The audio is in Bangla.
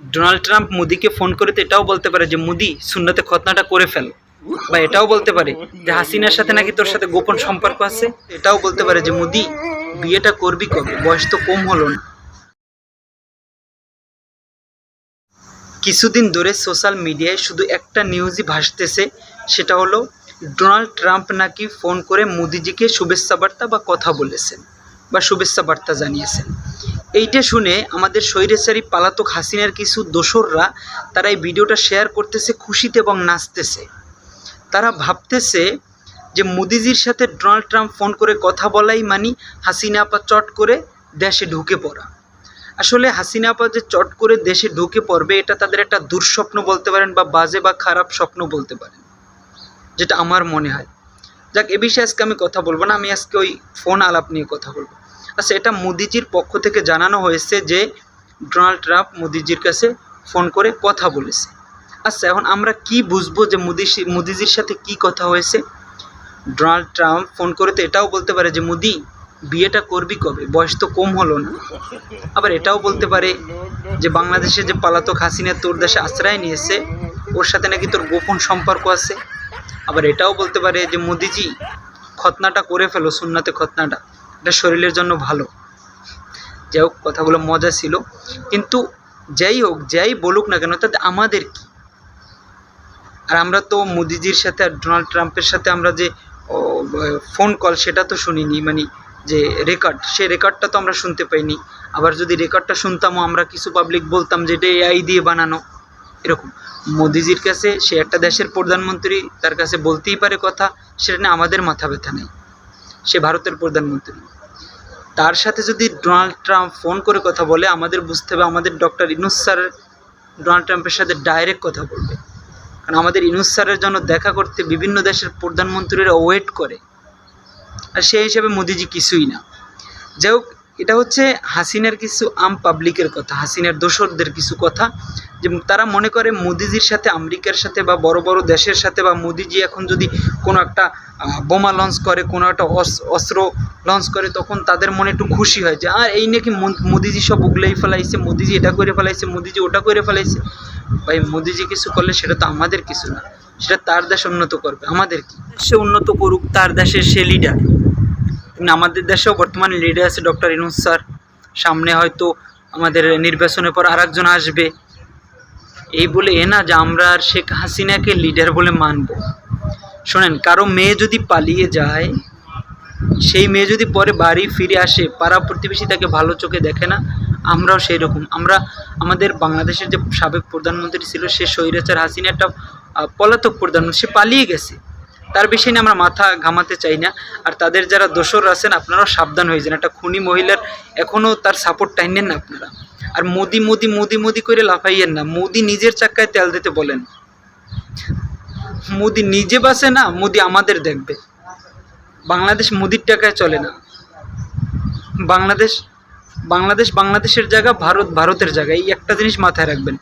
ডোনাল্ড ট্রাম্প মোদিকে ফোন করে তো এটাও বলতে পারে যে, মোদি শূন্যতে খতনাটা করে ফেল। বা এটাও বলতে পারে যে, হাসিনার সাথে নাকি তোর সাথে গোপন সম্পর্ক আছে? এটাও বলতে পারে যে, মোদি, বিয়েটা করবি কবে? বয়স তো কম হলো না। কিছুদিন ধরে সোশ্যাল মিডিয়ায় শুধু একটা নিউজই ভাসতেছে, সেটা হলো, ডোনাল্ড ট্রাম্প নাকি ফোন করে মোদিজিকে শুভেচ্ছা বার্তা বা কথা বলেছেন বা শুভেচ্ছা বার্তা জানিয়েছেন। এইটা শুনে আমাদের স্বৈরাচারী পালাতক হাসিনার কিছু দোসররা তারা এই ভিডিওটা শেয়ার করতেছে, খুশিতে এবং নাচতেছে। তারা ভাবতেছে যে মোদিজির সাথে ডোনাল্ড ট্রাম্প ফোন করে কথা বলাই মানি হাসিনা আপা চট করে দেশে ঢুকে পড়া। আসলে হাসিনা আপা যে চট করে দেশে ঢুকে পড়বে, এটা তাদের একটা দুঃস্বপ্ন বলতে পারেন বা বাজে বা খারাপ স্বপ্ন বলতে পারেন, যেটা আমার মনে হয়। যাক, এ বিষয়ে আজকে আমি কথা বলব না, আমি আজকে ওই ফোন আলাপ নিয়ে কথা বলব। আচ্ছা এটা মোদিজির পক্ষ থেকে জানানো হয়েছে যে ডোনাল্ড ট্রাম্প মোদিজির কাছে ফোন করে কথা বলেছে। আচ্ছা এখন আমরা কি বুঝব যে মোদি মোদিজির সাথে কি কথা হয়েছে? ডোনাল্ড ট্রাম্প ফোন করে তো এটাও বলতে পারে যে, মোদি, বিয়েটা করবি কবে? বয়স তো কম হলো না। আবার এটাও বলতে পারে যে, বাংলাদেশে যে পালাতক হাসিনা তোর দেশে আশ্রয় নিয়েছে, ওর সাথে নাকি তোর গোপন সম্পর্ক আছে? আবার এটাও বলতে পারে যে, মোদিজি, খতনাটা করে ফেলো, সুন্নাতে খতনাটা। এটা শরীরের জন্য ভালো। যাই হোক কথাগুলো মজা ছিল। কিন্তু যাই হোক, যাই বলুক না কেন, তাতে আমাদের কি? আর আমরা তো মোদিজির সাথে আর ডোনাল্ড ট্রাম্পের সাথে আমরা যে ফোন কল, সেটা তো শুনিনি মানে যে রেকর্ড, সে রেকর্ডটা তো আমরা শুনতে পাইনি। আবার যদি রেকর্ডটা শুনতামও, আমরা কিছু পাবলিক বলতাম যে এটা এআই দিয়ে বানানো। এরকম। মোদিজির কাছে, সে একটা দেশের প্রধানমন্ত্রী, তার কাছে বলতেই পারে কথা, সেটা নিয়ে আমাদের মাথা ব্যথা নেই। সে ভারতের প্রধানমন্ত্রী। তার সাথে যদি ডোনাল্ড ট্রাম্প ফোন করে কথা বলে, আমাদের বুঝতে হবে আমাদের ডক্টর ইনুস স্যার ডোনাল্ড ট্রাম্পের সাথে ডাইরেক্ট কথা বলবে। কারণ আমাদের ইনুস স্যারের জন্য দেখা করতে বিভিন্ন দেশের প্রধানমন্ত্রীরা ওয়েট করে। আর সেই হিসাবে মোদিজি কিছুই না। যাই হোক এটা হচ্ছে হাসিনার কিছু আম পাবলিকের কথা, হাসিনার দোসরদের কিছু কথা। যে তারা মনে করে মোদিজির সাথে, আমেরিকার সাথে বা বড় বড় দেশের সাথে বা মোদিজি এখন যদি কোনো একটা বোমা লঞ্চ করে, কোনো একটা অস- অস্ত্র লঞ্চ করে, তখন তাদের মনে একটু খুশি হয় যে, আর এই নাকি মোদিজি সব উগলেই ফেলাইছে, মোদিজি এটা করে ফেলাইছে, মোদিজি ওটা করে ফেলাইছে। ভাই, মোদিজি কিছু করলে সেটা তো আমাদের কিছু না, সেটা তার দেশ উন্নত করবে, আমাদের কি? সে উন্নত করুক, তার দেশের সে লিডার আমাদের দেশেও বর্তমানে লিডার আছে ডক্টর ইনুস স্যার। সামনে হয়তো আমাদের নির্বাচনের পর আর একজন আসবে। এই বলে এ না যে আমরা আর শেখ হাসিনাকে লিডার বলে মানব। শোনেন, কারও মেয়ে যদি পালিয়ে যায়, সেই মেয়ে যদি পরে বাড়ি ফিরে আসে, পাড়া প্রতিবেশী তাকে ভালো চোখে দেখে না, আমরাও সেই রকম আমরা আমাদের বাংলাদেশের যে সাবেক প্রধানমন্ত্রী ছিল, সে স্বৈরাচার হাসিনা একটা পলাতক প্রধানমন্ত্রী, সে পালিয়ে গেছে। তার বিষয় নিয়ে আমরা মাথা ঘামাতে চাই না। আর তাদের যারা দোসর আছেন, আপনারাও সাবধান হয়ে যান। একটা খুনি মহিলার এখনও তার সাপোর্ট টাইনেন না আপনারা। আর মোদি মোদি মোদি মোদি করে লাফাইয়েন না। মোদি নিজের চাক্কায় তেল দিতে বলেন। মোদি নিজে বাসে না, মোদি আমাদের দেখবে। বাংলাদেশ মোদির টাকায় চলে না। বাংলাদেশ বাংলাদেশ বাংলাদেশের জায়গা, ভারত ভারতের জায়গা। এই একটা জিনিস মাথায় রাখবেন।